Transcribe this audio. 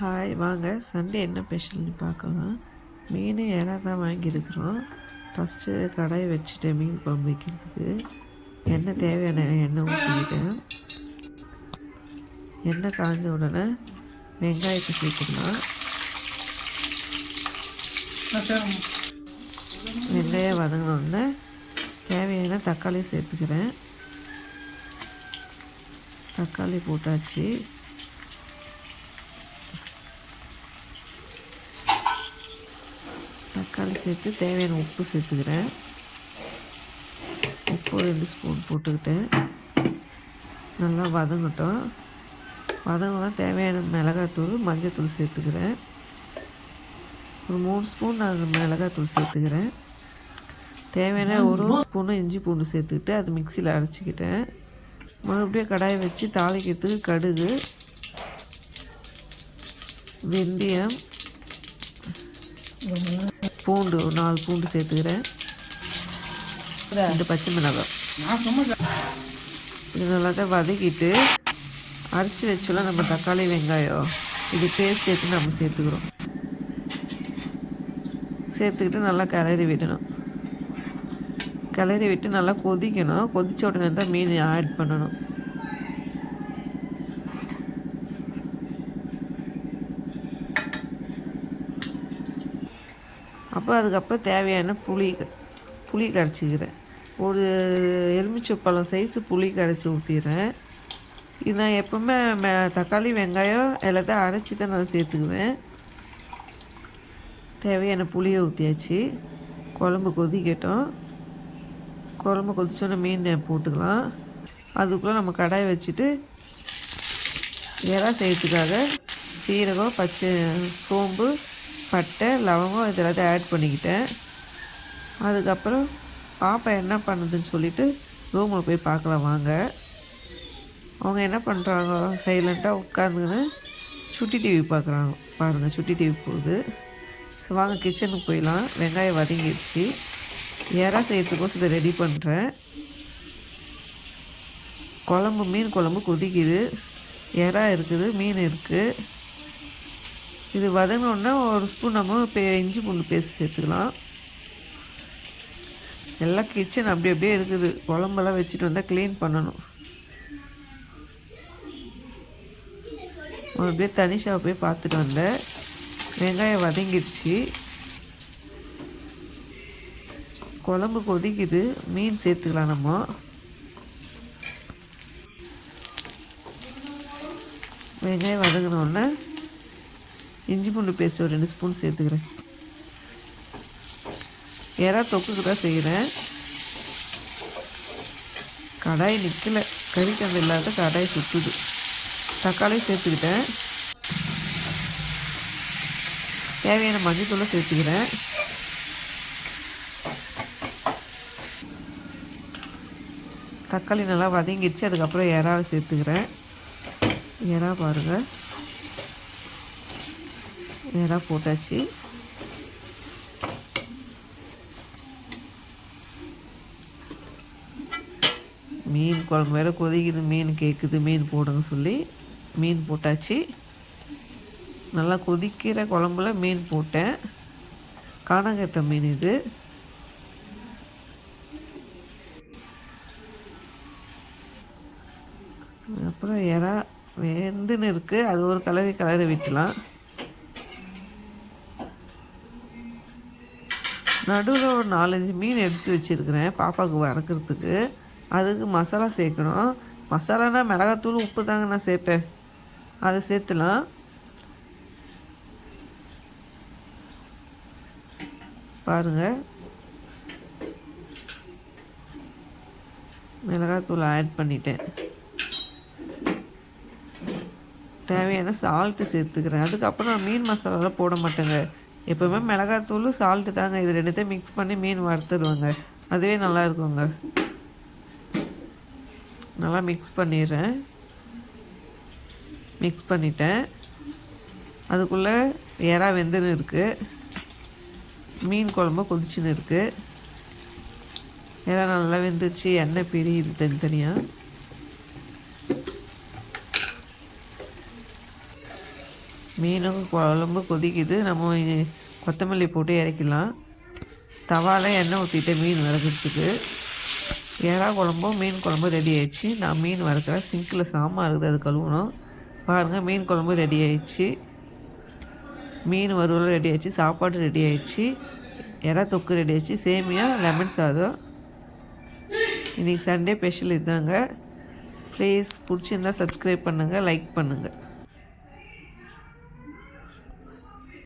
Hi வாங்க. Sunday என்ன ஸ்பெஷல்னு பார்க்கலாம். மீன் இறா தான் வாங்கியிருக்கிறோம். ஃபஸ்ட்டு கடாயை வச்சுட்டேன் மீன் குழம்பு வைக்கிறதுக்கு. எண்ணெய் தேவையான எண்ணெய் ஊற்றிக்கிட்டேன். எண்ணெய் காஞ்ச உடனே வெங்காயத்தை சேர்த்துக்கலாம் வெங்காயம் வதங்கினோடனே தேவையான தக்காளி சேர்த்துக்கிறேன். தக்காளி போட்டாச்சு. தக்காளி சேர்த்து தேவையான உப்பு சேர்த்துக்கிறேன். உப்பு ரெண்டு ஸ்பூன் போட்டுக்கிட்டேன். நல்லா வதங்கட்டும். வதங்கினா தேவையான மிளகாத்தூள் மஞ்சத்தூள் சேர்த்துக்கிறேன். ஒரு மூணு ஸ்பூன் நான் மிளகாத்தூள் சேர்த்துக்கிறேன். தேவையான ஒரு ஸ்பூனும் இஞ்சி பூண்டு சேர்த்துக்கிட்டு அது மிக்சியில் அரைச்சிக்கிட்டேன். மறுபடியும் கடாயை வச்சு தாளிக்கிறதுக்கு கடுகு வெந்தயம் பூண்டு ஒரு நாலு பூண்டு சேர்த்துக்கிறேன். ரெண்டு பச்சை மிளகாய் இது நல்லா வதக்கிட்டு அரைச்சி வச்சோம்ல நம்ம தக்காளி வெங்காயம் இது பேஸ்ட் எடுத்து நம்ம சேர்த்துக்கிறோம். சேர்த்துக்கிட்டு நல்லா கிளறி விடணும். கிளறி விட்டு நல்லா கொதிக்கணும். கொதிச்ச உடனே தான் மீன் ஆட் பண்ணணும். அப்புறம் அதுக்கப்புறம் தேவையான புளி புளி கரைச்சிக்கிறேன். ஒரு எலுமிச்சை பழம் சைஸு புளி கரைச்சி ஊற்றிடுறேன் இது நான் எப்போவுமே தக்காளி வெங்காயம் எல்லாத்தையும் அரைச்சி தான் நான் சேர்த்துக்குவேன். தேவையான புளியை ஊற்றியாச்சு குழம்பு கொதிக்கட்டும். குழம்பு கொதிச்சோன்னே மீன் போட்டுக்கலாம். அதுக்குள்ளே நம்ம கடாயை வச்சுட்டு இறா செய்யறதுக்காக சீரகம் பச்சை சோம்பு பட்டை லவங்கம் இது எல்லாத்தையும் ஆட் பண்ணிக்கிட்டேன். அதுக்கப்புறம் பாப்பா என்ன பண்ணுதுன்னு சொல்லிவிட்டு ரூமில் போய் பார்க்கலாம் வாங்க. அவங்க என்ன பண்ணுறாங்க சைலண்ட்டாக உட்காந்துக்கின்னு சுட்டி டிவி பார்க்குறாங்க. பாருங்கள் சுட்டி டிவி போகுது. ஸோ வாங்க கிச்சனுக்கு போயிடலாம். வெங்காயம் வதங்கிடுச்சு. இறா செய்யறதுக்கோசம் இதை ரெடி பண்ணுறேன் குழம்பு மீன் குழம்பு கொதிக்குது. இறா இருக்குது மீன் இருக்குது இது வதங்கினோடனே ஒரு ஸ்பூன் நம்ம பே இஞ்சி பூண்டு பேஸ்ட் சேர்த்துக்கலாம். எல்லாம் கிச்சன் அப்படி அப்படியே இருக்குது. குழம்பெல்லாம் வச்சுட்டு வந்தால் க்ளீன் பண்ணணும். அப்படியே தனிஷாவை போய் பார்த்துட்டு வந்தேன். வெங்காயம் வதங்கிடுச்சு. குழம்பு கொதிக்குது. மீன் சேர்த்துக்கலாம் நம்ம. வெங்காயம் வதங்கினோடனே இஞ்சி பூண்டு பேஸ்ட் ஒரு ரெண்டு ஸ்பூன் சேர்த்துக்கிறேன். ஏறா தொக்குக்கு தான் செய்கிறேன். கடாய் நிற்கல கறிக்கம்பு இல்லாத கடாய் சுற்றுது தக்காளி சேர்த்துக்கிட்டேன். தேவையான மஞ்சத்தூளை சேர்த்துக்கிறேன். தக்காளி நல்லா வதங்கிடுச்சு. அதுக்கப்புறம் இறாவை சேர்த்துக்கிறேன். இறா பாருங்கள் இதெல்லாம் போட்டாச்சு மீன் குழம்பு வேறு கொதிக்குது மீன் கேட்குது மீன் போடுங்க சொல்லி மீன் போட்டாச்சு நல்லா கொதிக்கிற குழம்புல மீன் போட்டேன்। காணாங்கத்த மீன் இது। அப்புறம் இறா வெந்துன்னு இருக்குது அது ஒரு கலரி கலரி விட்டுலாம். நடுவில் ஒரு நாலஞ்சு மீன் எடுத்து வச்சுருக்கிறேன் பாப்பாவுக்கு வறக்கிறதுக்கு அதுக்கு மசாலா சேர்க்கணும். மசாலானா மிளகாத்தூள் உப்பு தாங்க நான் சேர்ப்பேன். அதை சேர்த்துலாம். பாருங்கள் மிளகாத்தூள் ஆட் பண்ணிட்டேன். தேவையான சால்ட்டு சேர்த்துக்கிறேன். அதுக்கப்புறம் நான் மீன் மசாலாலாம் போட மாட்டேங்க. எப்போவுமே மிளகாத்தூள் சால்ட்டு தாங்க. இது ரெண்டுத்தையும் மிக்ஸ் பண்ணி மீன் வறுத்துடுவாங்க. அதுவே நல்லா இருக்குங்க. நல்லா மிக்ஸ் பண்ணிடுறேன். மிக்ஸ் பண்ணிட்டேன். அதுக்குள்ளே இறா வெந்துன்னு இருக்குது மீன் குழம்பு கொதிச்சுன்னு இருக்குது இறா நல்லா வெந்துருச்சு. எண்ணெய் பிரியுது தனித்தனியாக மீனும் குழம்பு கொதிக்குது. நம்ம கொத்தமல்லி போட்டு இறக்கிடலாம். தவால எண்ணெய் ஊற்றிட்டு மீன் வறுக்கிறதுக்கு. ஏறா குழம்பும் மீன் குழம்பும் ரெடி ஆயிடுச்சு. நான் மீன் வறுக்கிறேன் சிங்கில் சாமான் இருக்குது அது கழுவணும். பாருங்கள் மீன் குழம்பு ரெடி ஆயிடுச்சு. மீன் வறுவலும் ரெடி ஆயிடுச்சு சாப்பாடு ரெடி ஆயிடுச்சு. எறா தொக்கு ரெடி ஆயிடுச்சு. சேமியா லெமன் சாதம். இன்றைக்கி சண்டே ஸ்பெஷல் இதுதாங்க. ப்ளீஸ் பிடிச்சிருந்தா சப்ஸ்கிரைப் பண்ணுங்கள் லைக் பண்ணுங்கள்